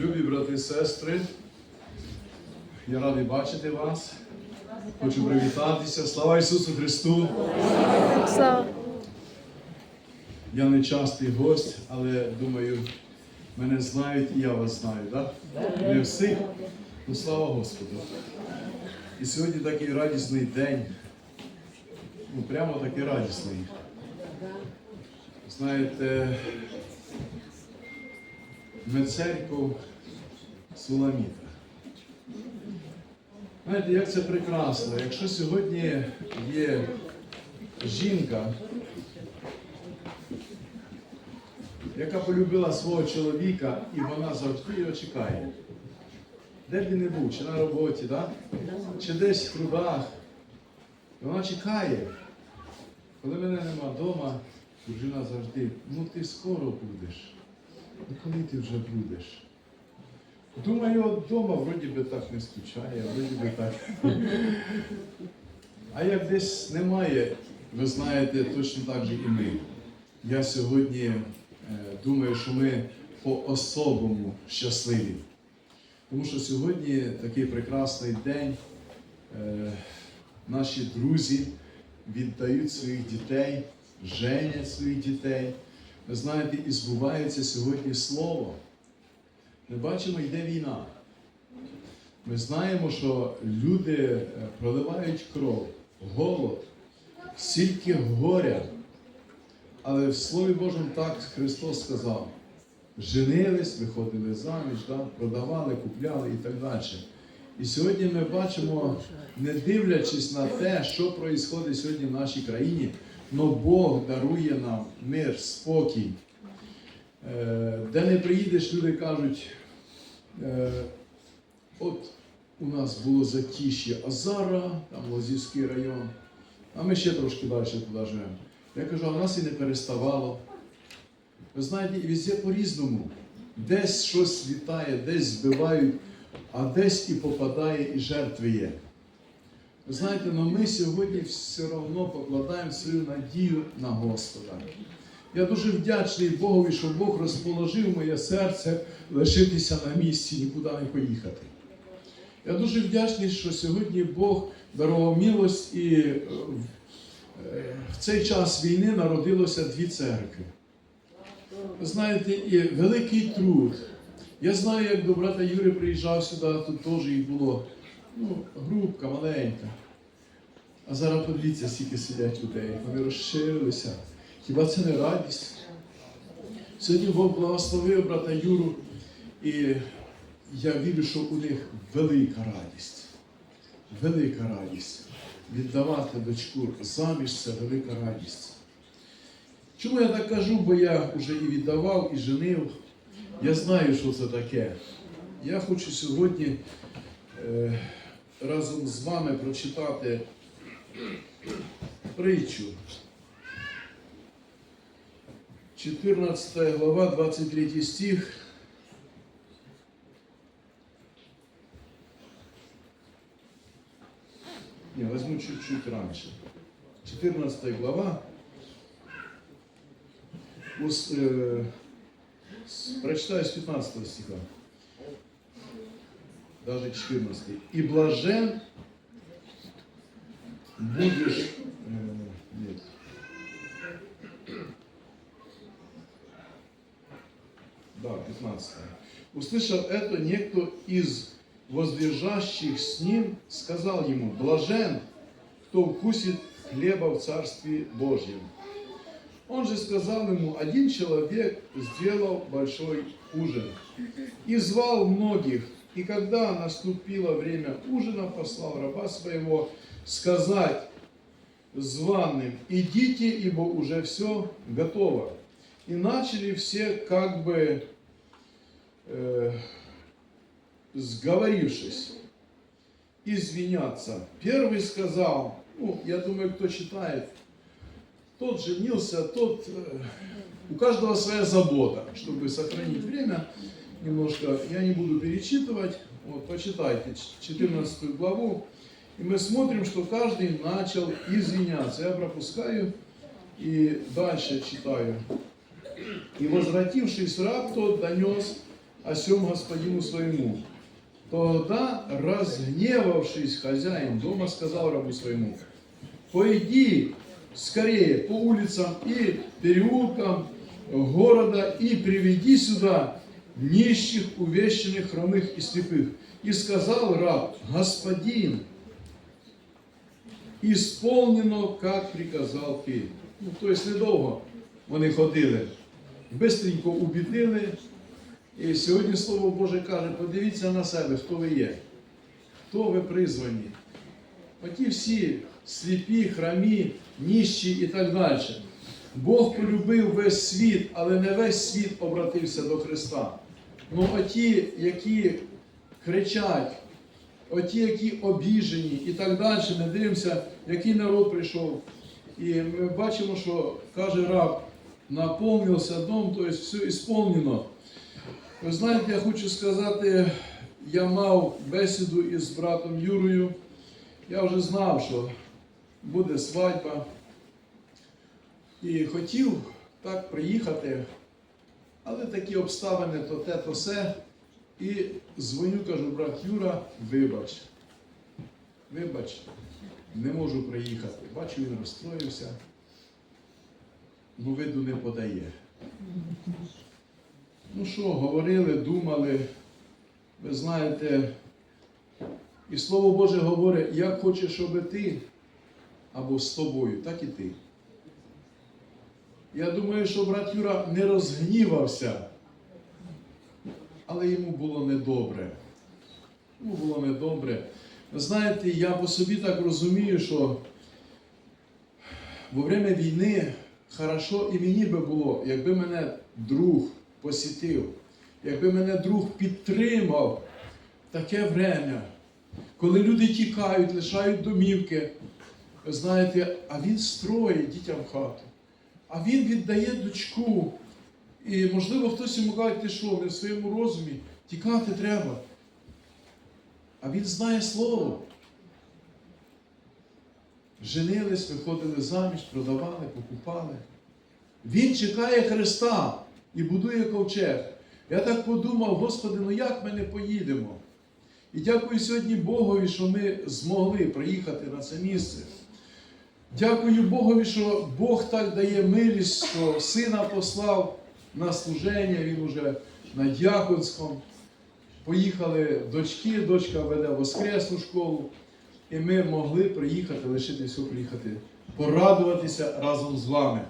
Любі брати і сестри, я радий бачити вас. Хочу привітатися. Слава Ісусу Христу! Слава. Я не частий гость, але думаю, мене знають і я вас знаю, так? Не всіх. Ну слава Господу. І сьогодні такий радісний день. Ну, прямо такий радісний. Знаєте, ми церков Суламіта. Знаєте, як це прекрасно. Якщо сьогодні є жінка, яка полюбила свого чоловіка, і вона завжди його чекає. Де б він не був, чи на роботі, да? чи десь в трудах. І вона чекає. Коли мене нема вдома, дружина завжди, ну ти скоро будеш. Ну коли ти вже будеш? Думаю, вдома вроді би так не скучає, вроді би так. А як десь немає, ви знаєте, точно так же і ми. Я сьогодні е, думаю, що ми по-особому щасливі. Тому що сьогодні такий прекрасний день. Е, наші друзі віддають своїх дітей, женять своїх дітей. Ви знаєте, і збувається сьогодні слово. Ми бачимо, йде війна. Ми знаємо, що люди е, проливають кров, голод, стільки горя. Але в Слові Божому так Христос сказав: женились, виходили заміж, да, продавали, купляли і так далі. І сьогодні ми бачимо, не дивлячись на те, що відбувається сьогодні в нашій країні, але Бог дарує нам мир, спокій. Е, Де не приїдеш, люди кажуть, е, от у нас було затіш'я Азара, там Лозівський район, а ми ще трошки далі туди живемо. Я кажу, а в нас і не переставало. Ви знаєте, і везде по-різному. Десь щось літає, десь збивають, а десь і попадає, і жертви є. Ви знаєте, але ми сьогодні все одно покладаємо свою надію на Господа. Я дуже вдячний Богові, що Бог розположив моє серце лишитися на місці, нікуди не поїхати. Я дуже вдячний, що сьогодні Бог дарував милость і е, Е, в цей час війни народилося дві церкви. Ви знаєте, і великий труд. Я знаю, як до брата Юри приїжджав сюди, тут теж їх було ну, групка маленька. А зараз подивіться, скільки сидять людей. Вони розширилися. Хіба це не радість? Сьогодні Бог благословив брата Юру, і я вірю, що у них велика радість. Велика радість віддавати дочку заміж це велика радість. Чому я так кажу? Бо я вже і віддавав, і женив. Я знаю, що це таке. Я хочу сьогодні е, разом з вами прочитати притчу. 14 глава, 23 стих. Не, возьму чуть-чуть раньше. 14 глава. Ус- э, с- прочитаю с 15 стиха. Даже 14. И блажен будешь... 15. Услышав это, некто из возлежащих с ним сказал ему, блажен, кто вкусит хлеба в Царстве Божьем. Он же сказал ему, один человек сделал большой ужин и звал многих, и когда наступило время ужина, послал раба своего сказать званым, идите, ибо уже все готово. И начали все как бы э, сговорившись, извиняться. Первый сказал, ну, я думаю, кто читает, тот женился, тот, э, у каждого своя забота, чтобы сохранить время немножко. Я не буду перечитывать, вот, почитайте 14 главу, и мы смотрим, что каждый начал извиняться. Я пропускаю и дальше читаю. И возвратившись раб тот донес о сем господину своему. Тогда, разгневавшись, хозяин дома сказал рабу своему, пойди скорее по улицам и переулкам города и приведи сюда нищих, увещенных, хромых и слепых. И сказал раб, господин, исполнено, как приказал ти. Ну, тобто недовго вони ходили. Бистренько убіднили. І сьогодні Слово Боже каже, подивіться на себе, хто ви є, хто ви призвані. Оті всі сліпі, храмі, ніщі і так далі. Бог полюбив весь світ, але не весь світ обратився до Христа. Ну оті, які кричать, оті, які обіжені і так далі, ми дивимося, який народ прийшов. І ми бачимо, що каже раб, наповнився дом, тобто все ісполнено. Ви знаєте, я хочу сказати, я мав бесіду із братом Юрою. Я вже знав, що буде свадьба. І хотів так приїхати, але такі обставини, то те, то се. І дзвоню, кажу, брат Юра, вибач. Вибач, не можу приїхати. Бачу, він розстроївся. Ну, виду не подає. Ну що, говорили, думали, ви знаєте, і Слово Боже говорить, як хочеш, щоб ти або з тобою, так і ти. Я думаю, що брат Юра не розгнівався, але йому було недобре. Йому було недобре. Ви знаєте, я по собі так розумію, що во время війни хорошо і мені би було, якби мене друг посітив, якби мене друг підтримав таке время, коли люди тікають, лишають домівки, ви знаєте, а він строїть дітям хату, а він віддає дочку. І, можливо, хтось йому каже, ти що, не в своєму розумі, тікати треба. А він знає слово. Женились, виходили заміж, продавали, покупали. Він чекає Христа і будує ковчег. Я так подумав, Господи, ну як ми не поїдемо? І дякую сьогодні Богові, що ми змогли приїхати на це місце. Дякую Богові, що Бог так дає милість, що сина послав на служення, він уже на дяконському. Поїхали дочки, дочка веде воскресну школу. І ми могли приїхати, лишити все приїхати, порадуватися разом з вами.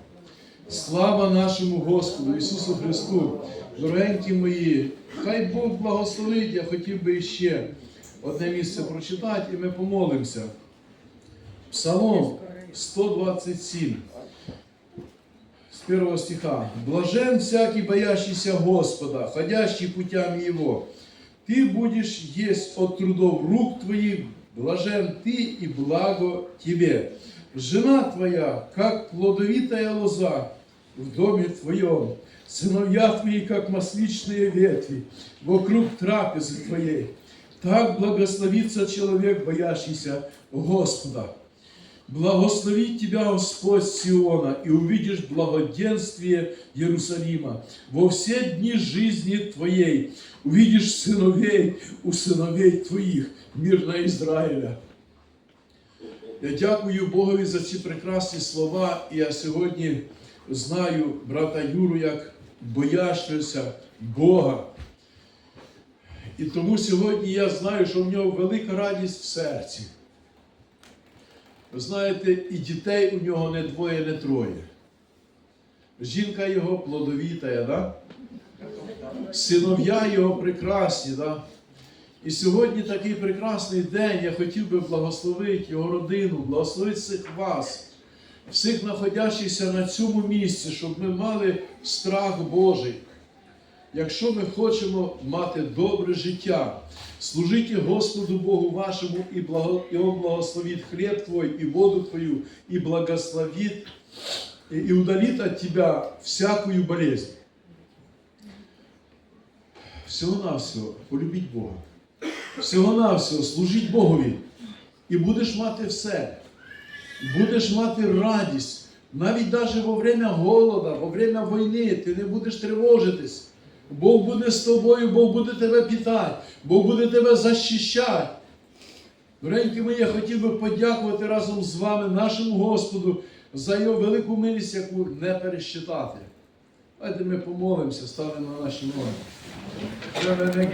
Слава нашому Господу Ісусу Христу, дорогенькі мої, хай Бог благословить, я хотів би ще одне місце прочитати, і ми помолимося. Псалом 127, с первого стиха. «Блажен всякий, боящийся Господа, ходящий путями Его. Ты будешь есть от трудов рук твоих, блажен ты и благо тебе. Жена твоя, как плодовитая лоза в доме твоем, сыновья твои, как масличные ветви вокруг трапезы твоей. Так благословится человек, боящийся Господа. Благословит тебя Господь Сиона, и увидишь благоденствие Иерусалима. Во все дни жизни твоей увидишь сыновей у сыновей твоих, мир на Израиля. Я дякую Богові за ці прекрасні слова, і я сьогодні знаю брата Юру як боящогося Бога. І тому сьогодні я знаю, що в нього велика радість в серці. Ви знаєте, і дітей у нього не двоє, не троє. Жінка його плодовіта, да? синов'я його прекрасні. Да? І сьогодні такий прекрасний день я хотів би благословити його родину, благословити всіх вас, всіх знаходящихся на цьому місці, щоб ми мали страх Божий. Якщо ми хочемо мати добре життя, служите Господу Богу вашому і, благо, Он благословит хліб твой, і воду твою, і благословит, і, і удалит от тебя всякую болезнь. Всього-навсього полюбіть Бога. Всього-навсього служіть Богові. І будеш мати все. Будеш мати радість. Навіть навіть во время голода, во время війни ти не будеш тривожитись. Бог буде з тобою, Бог буде тебе питати, Бог буде тебе захищати. Доренькі мої, я хотів би подякувати разом з вами нашому Господу за його велику милість, яку не пересчитати. Давайте ми помолимося, ставимо на наші ноги.